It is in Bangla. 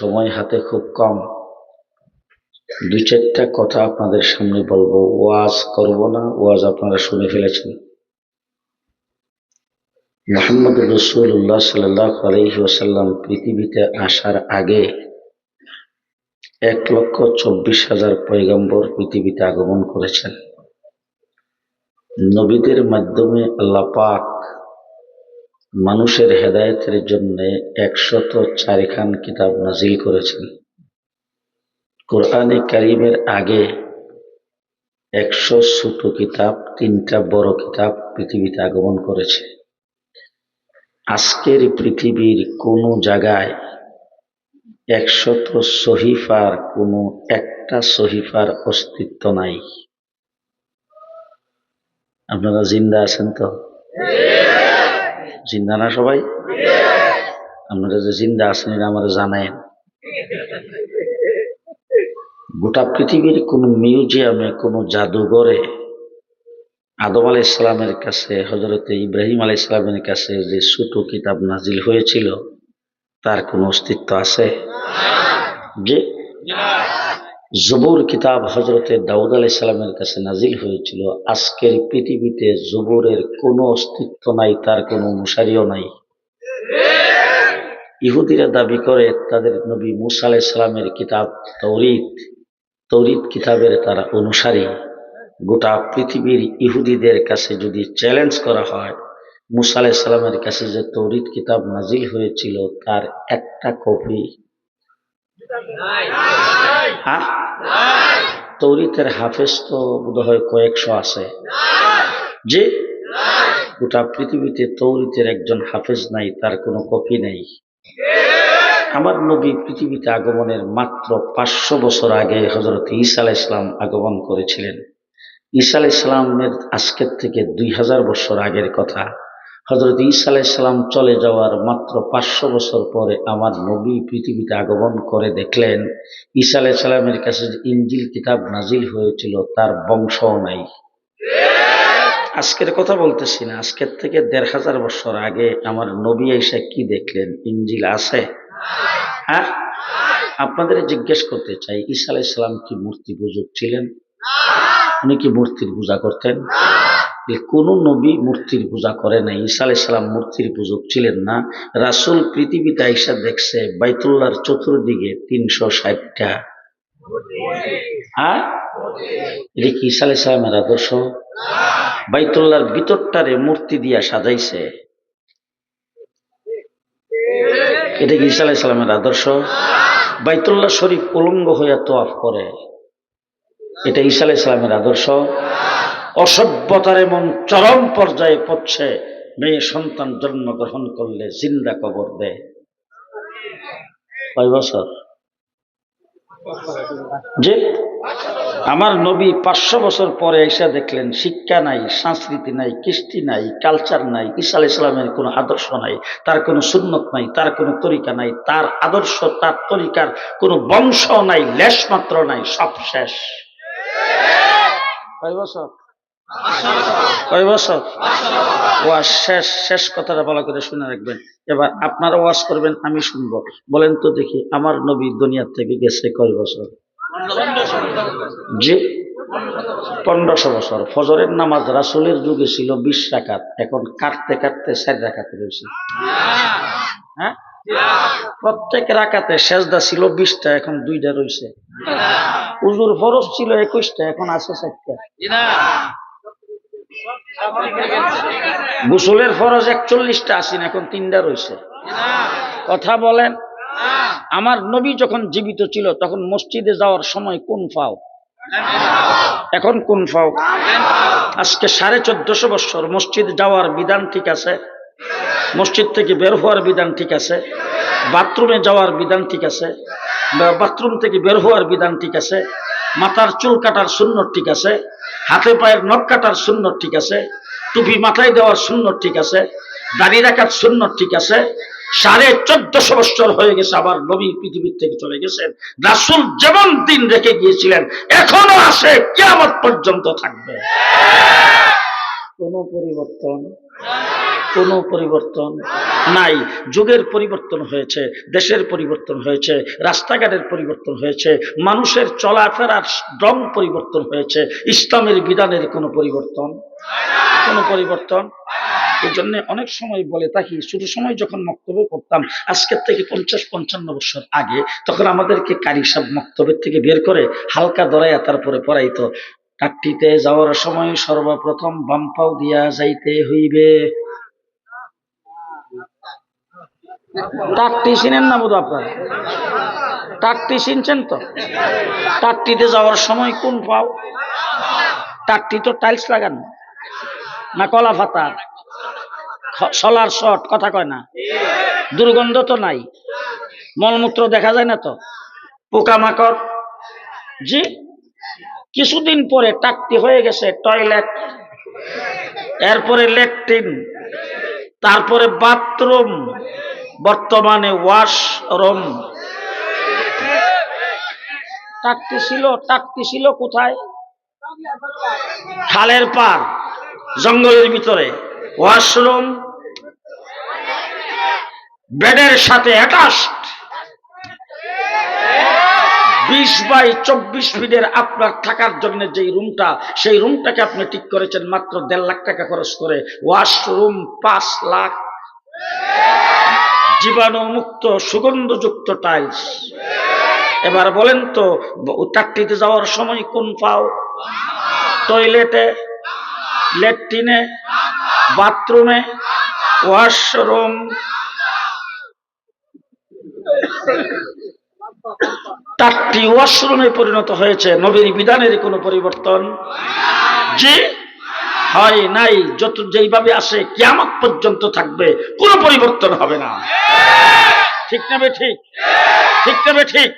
সময় হাতে খুব কম। দুই চারটা কথা আপনাদের সামনে বলব। ওয়াজ করব না, ওয়াজ আপনারা শুনে ফেলেছেন। মোহাম্মদ রসুল্লাহ সাল্লাহ আলহি পৃথিবীতে আসার আগে এক লক্ষ চব্বিশ হাজার পয়গম্বর পৃথিবীতে আগমন করেছেন। নবীদের মাধ্যমে আল্লাহ পাক মানুষের হেদায়েতের জন্য একশত চারিখান কিতাব নাজিল করেছেন। কোরআনে কারিমের আগে একশো ছোট কিতাব, তিনটা বড় কিতাব পৃথিবীতে আগমন করেছে। আজকের পৃথিবীর কোনো জায়গায় একশত সহিফার কোনো একটা সহিফার অস্তিত্ব নাই। আপনারা জিন্দা আছেন তো? জিন্দা না সবাই? আপনারা যে জিন্দা আছেন, এটা আমার জানেন গোটা পৃথিবীর কোন মিউজিয়ামে, কোন জাদুঘরে আদম আলাই ইসলামের কাছে হজরত ইব্রাহিম আলাই ইসলামের কাছে যে ছোট কিতাব নাজিল হয়েছিল, তার কোনো অস্তিত্ব আছে? যে জবুর কিতাব হজরতে দাউদ আলাই সালামের কাছে নাজিল হয়েছিল। আজকের পৃথিবীতে জবুরের কোনো অস্তিত্ব নাই, তার কোনো অনুসারীও নাই। ইহুদিরা দাবি করে তাদের নবী মুসা আলাই সালামের কিতাব তৌরিত তৌরিত কিতাবের তারা অনুসারী। গোটা পৃথিবীর ইহুদিদের কাছে যদি চ্যালেঞ্জ করা হয়, মুসা আলাই সালামের কাছে যে তৌরিত কিতাব নাজিল হয়েছিল, তার একটা কপি হ্যাঁ? তৌরিতের হাফেজ তো বোধ হয় কয়েকশো আছে। যে গোটা পৃথিবীতে তৌরিতের একজন হাফেজ নাই, তার কোনো কপি নেই। আমার নবী পৃথিবীতে আগমনের মাত্র পাঁচশো বছর আগে হজরত ঈসা আলাহ ইসলাম আগমন করেছিলেন। ঈসা আলাহ ইসলামের আজকের থেকে দুই হাজার বছর আগের কথা। হজরত ঈসা আলাহ ইসলাম চলে যাওয়ার মাত্র পাঁচশো বছর পরে আমার নবী পৃথিবীতে আগমন করে দেখলেন। ঈসা আলাহ ইসলামের কাছে যে ইঞ্জিল কিতাব নাজিল হয়েছিল, তার বংশও নাই। আজকের কথা বলতেছি না, আজকের থেকে দেড় হাজার বছর আগে আমার নবী এসে কি দেখলেন? ইঞ্জিল আছে? হ্যাঁ? আপনাদের জিজ্ঞেস করতে চাই, ঈসা আলাহ ইসলাম কি মূর্তি পূজক ছিলেন? উনি কি মূর্তির পূজা করতেন? কোন নবী মূর্তির পূজা করে নাই। ঈসা ইসলাম মূর্তির পূজক ছিলেন না। রাসুল পৃথিবীতে আইসা দেখছে বাইতুল্লাহর চতুর্দিকে তিনশো ষাটটা। হ্যাঁ? এটা কি ঈসা আলাহ আদর্শ? বাইতুল্লাহর ভিতরটারে মূর্তি দিয়া সাজাইছে। এটা কি ঈসা আলাহ আদর্শ? বাইতুল্লাহ শরীফ উলঙ্গ হইয়া তোয়াফ করে। এটা ঈসা আলাহ ইসলামের আদর্শ? অসভ্যতার এমন চরম পর্যায়ে পড়ছে, মেয়ে সন্তান জন্মগ্রহণ করলে জিন্দা কবর দেয়। কয় বছর? যে আমার নবী পাঁচশো বছর পরে এসে দেখলেন, শিক্ষা নাই, সংস্কৃতি নাই, কৃষ্টি নাই কালচার নাই, ঈসা ইসলামের কোনো আদর্শ নাই, তার কোনো সুন্নত নাই, তার কোনো তরিকা নাই, তার আদর্শ, তার তরিকার কোনো বংশ নাই, লেশ মাত্র নাই, সব শেষ। বছর? কয় বছর? ওয়াজ শেষ শেষ কথাটা ভালো করে শুনে রাখবেন। এবার আপনারা ওয়াজ করবেন, আমি শুনব। বলেন তো দেখি, আমার নবী দুনিয়ার থেকে গেছে কয় বছর? জি, পনেরোশো বছর। ফজরের নামাজ রাসুলের যুগে ছিল বিশ রাকাত, এখন কাটতে কাটতে চার রাকাতে রয়েছে। হ্যাঁ? প্রত্যেক রাকাতে সেজদা ছিল বিশটা, এখন দুইটা রয়েছে। উজুর ফরজ ছিল একুশটা, এখন আছে চারটা। গোসলের ফরজ একচল্লিশটা আসিন এখন তিনটা রয়েছে। কথা বলেন, আমার নবী যখন জীবিত ছিল, তখন মসজিদে যাওয়ার সময় কোন ফাও? এখন কোন ফাও? আজকে সাড়ে চোদ্দশো বছর মসজিদ যাওয়ার বিধান ঠিক আছে? মসজিদ থেকে বের হওয়ার বিধান ঠিক আছে? বাথরুমে যাওয়ার বিধান ঠিক আছে? বাথরুম থেকে বের হওয়ার বিধান ঠিক আছে? মাথার চুল কাটার শূন্য ঠিক আছে, হাতে পায়ের নখ কাটার শূন্য ঠিক আছে, টুপি মাথায় দেওয়ার শূন্য ঠিক আছে, দাড়ি রাখার শূন্য ঠিক আছে, সাড়ে চোদ্দশো বছর হয়ে গেছে আবার নবী পৃথিবীর থেকে চলে গেছেন। রাসুল যেমন দিন রেখে গিয়েছিলেন, এখনও আসে কেমন পর্যন্ত থাকবে। কোন পরিবর্তন? কোনো পরিবর্তন নাই। যুগের পরিবর্তন হয়েছে, দেশের পরিবর্তন হয়েছে, রাস্তাঘাটের পরিবর্তন হয়েছে, মানুষের চলাফেরার রং পরিবর্তন হয়েছে, ইসলামের বিধানের কোনো পরিবর্তন কোনো পরিবর্তন। এই জন্য অনেক সময় বলে থাকি শুরু সময় যখন মক্তব্য করতাম আজকের থেকে পঞ্চাশ পঞ্চান্ন বছর আগে, তখন আমাদেরকে কারি সাহেব মক্তবের থেকে বের করে হালকা দরাইয়া তারপরে পড়াইতো কাটটিতে যাওয়ার সময় সর্বপ্রথম বাম্পাও দিয়া যাইতে হইবে। টাকটি চিনেন না বোধ আপনারা? টাকটি চিনছেন তো? টাকটিতে যাওয়ার সময় কোন পাও? টাকটি তো টাইলস লাগানো না। কলা ফাতা সলার শট, কথা কয় না? দুর্গন্ধ তো নাই। মলমূত্র দেখা যায় না তো? পোকামাকড়? জি? কিছুদিন পরে টাকটি হয়ে গেছে টয়লেট, এরপরে ল্যাট্রিন তারপরে বাথরুম। বর্তমানে ওয়াশরুম টাকটি ছিল টাকটি ছিল কোথায়? খালের পার, জঙ্গলের ভিতরে। ওয়াশরুম বেডের সাথে অ্যাটাচড। বিশ বাই চব্বিশ ফিটের আপনার থাকার জন্য যেই রুমটা, সেই রুমটাকে আপনি ঠিক করেছেন মাত্র দেড় লাখ টাকা খরচ করে। ওয়াশরুম পাঁচ লাখ। জীবাণু মুক্ত, সুগন্ধযুক্ত টাইলস এবার বলেন তো চাকরিতে যাওয়ার সময় কোন পাও? টয়লেটে ল্যাট্রিনে বাথরুমে ওয়াশরুম চারটি ওয়াশরুমে পরিণত হয়েছে। নবীর বিধানের কোনো পরিবর্তন? যে হয় নাই যত যেইভাবে আসে কেমন পর্যন্ত থাকবে কোনো পরিবর্তন হবে না। ঠিক না বে ঠিক? ঠিক না বে ঠিক?